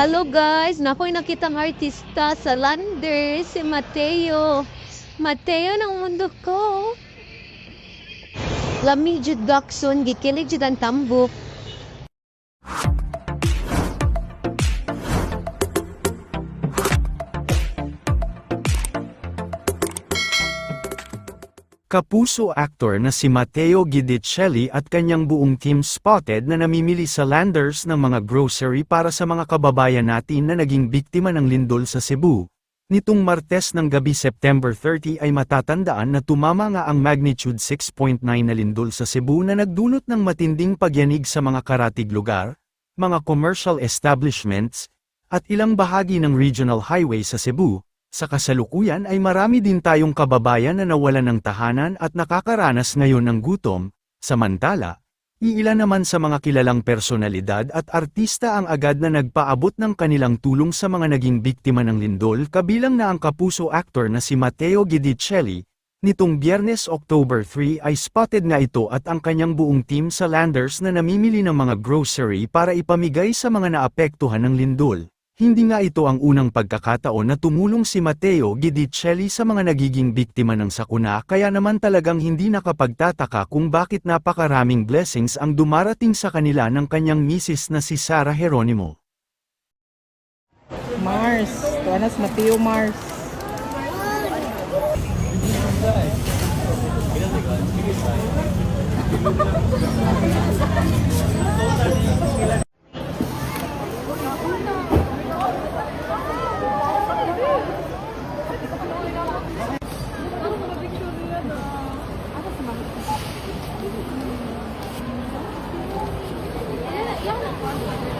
Hello guys, nakoy nakitang artista sa Lander, si Mateo. Mateo ng mundo ko. Lami jud gakson, gikilig jud ang tambok. Kapuso actor na si Matteo Guidicelli at kanyang buong team spotted na namimili sa landers ng mga grocery para sa mga kababayan natin na naging biktima ng lindol sa Cebu. Nitong Martes ng gabi September 30 ay matatandaan na tumama nga ang magnitude 6.9 na lindol sa Cebu na nagdulot ng matinding pagyanig sa mga karatig lugar, mga commercial establishments, at ilang bahagi ng regional highway sa Cebu. Sa kasalukuyan ay marami din tayong kababayan na nawalan ng tahanan at nakakaranas ngayon ng gutom, samantala, iilan naman sa mga kilalang personalidad at artista ang agad na nagpaabot ng kanilang tulong sa mga naging biktima ng lindol kabilang na ang kapuso actor na si Matteo Guidicelli, Nitong biyernes October 3 ay spotted nga ito at ang kanyang buong team sa landers na namimili ng mga grocery para ipamigay sa mga naapektuhan ng lindol. Hindi nga ito ang unang pagkakataon na tumulong si Matteo Guidicelli sa mga nagiging biktima ng sakuna kaya naman talagang hindi nakapagtataka kung bakit napakaraming blessings ang dumarating sa kanila ng kanyang misis na si Sarah Geronimo. Mars. Tuanas Mateo Mars. Yeah.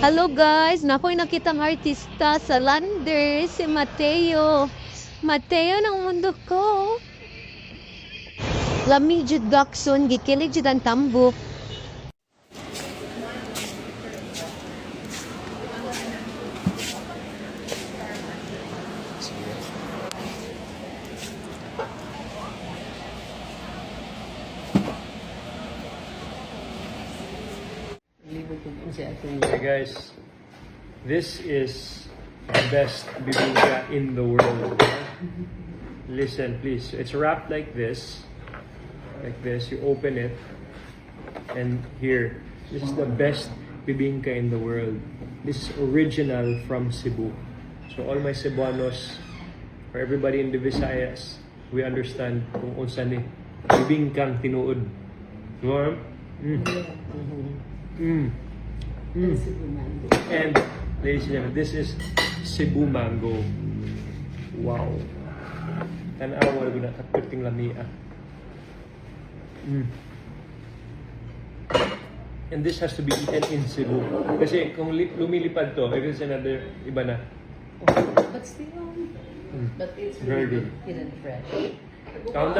Hello guys, nakoy nakitang artista sa Lander, si Mateo. Mateo ng mundo ko. Lami jud gakson, gikilig jud ang tambok. Hey guys, this is the best bibingka in the world. Listen, please. It's wrapped like this. Like this. You open it. And here, this is the best bibingka in the world. This is original from Cebu. So all my Cebuanos, for everybody in the Visayas, we understand kung unsa ni bibingkang tinuod. Diba? Mm. Mm. Mm. And ladies and gentlemen, this is Cebu mango. Wow. Tanawa ko na kapiting lamia. Mm. And this has to be eaten in Cebu. Kasi kung li- lumilipad to, if it's another, iba na. But still, Mm. but it's Very really good. good and fresh. Count